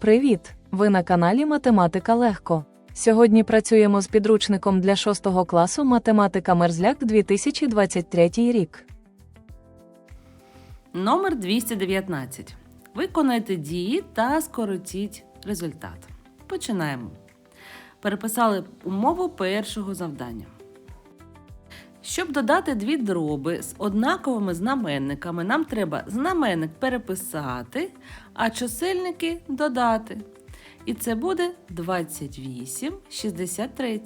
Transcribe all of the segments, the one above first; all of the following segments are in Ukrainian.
Привіт! Ви на каналі Математика Легко. Сьогодні працюємо з підручником для 6 класу Математика Мерзляк 2023 рік. Номер 219. Виконайте дії та скоротіть результат. Починаємо. Переписали умову першого завдання. Щоб додати дві дроби з однаковими знаменниками, нам треба знаменник переписати, а чисельники додати. І це буде 28 63.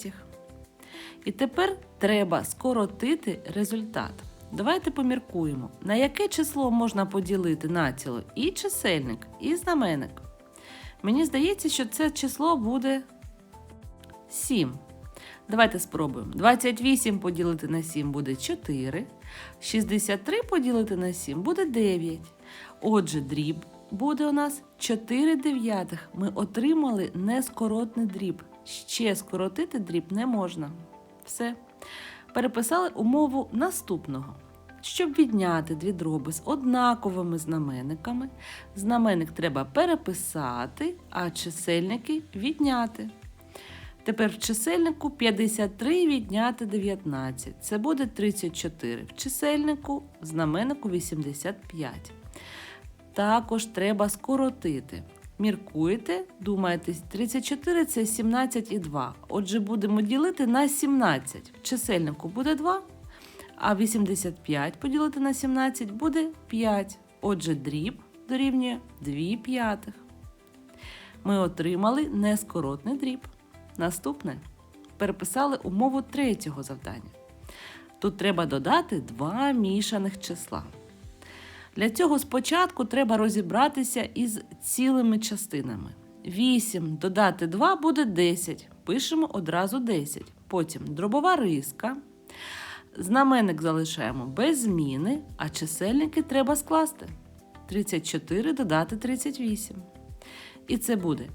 І тепер треба скоротити результат. Давайте поміркуємо, на яке число можна поділити націло і чисельник, і знаменник. Мені здається, що це число буде 7. Давайте спробуємо. 28 поділити на 7 буде 4. 63 поділити на 7 буде 9. Отже, дріб буде у нас 4 дев'ятих. Ми отримали нескоротний дріб. Ще скоротити дріб не можна. Все. Переписали умову наступного. Щоб відняти дві дроби з однаковими знаменниками, знаменник треба переписати, а чисельники відняти. Тепер в чисельнику 53 відняти 19. Це буде 34. В чисельнику в знаменнику 85. Також треба скоротити. Міркуєте, думаєте, 34 це 17 і 2. Отже, будемо ділити на 17. В чисельнику буде 2, а 85 поділити на 17 буде 5. Отже, дріб дорівнює 2 п'ятих. Ми отримали нескоротний дріб. Наступне переписали умову третього завдання. Тут треба додати два мішаних числа. Для цього спочатку треба розібратися із цілими частинами. 8 додати 2 буде 10. Пишемо одразу 10. Потім дробова риска. Знаменник залишаємо без зміни, а чисельники треба скласти. 34 додати 38. І це буде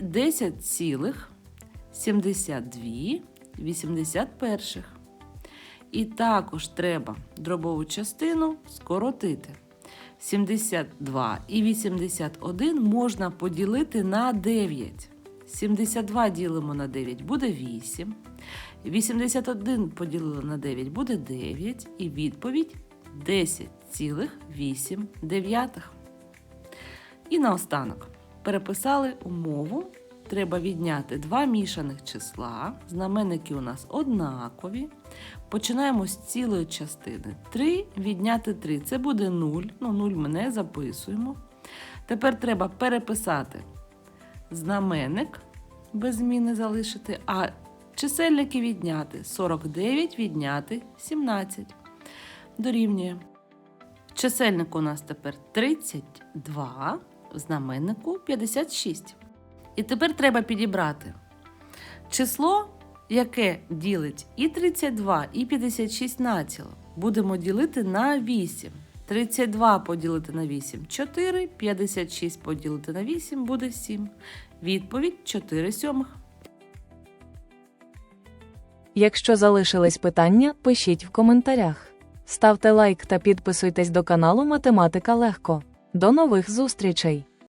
10 цілих 72 81. І також треба дробову частину скоротити. 72 і 81 можна поділити на 9. 72 ділимо на 9 буде 8. 81 поділили на 9 буде 9. І відповідь 10,8. І наостанок переписали умову. Треба відняти два мішаних числа. Знаменники у нас однакові. Починаємо з цілої частини. 3 відняти 3. Це буде 0. Ну, 0 ми не записуємо. Тепер треба переписати знаменник без зміни залишити, а чисельники відняти 49 відняти 17. Дорівнює. Чисельник у нас тепер 32, в знаменнику 56. І тепер треба підібрати число, яке ділить і 32, і 56 націло. Будемо ділити на 8. 32 поділити на 8 4, 56 поділити на 8 буде 7. Відповідь 4 сьомих. Якщо залишились питання, пишіть в коментарях. Ставте лайк та підписуйтесь до каналу Математика Легко. До нових зустрічей!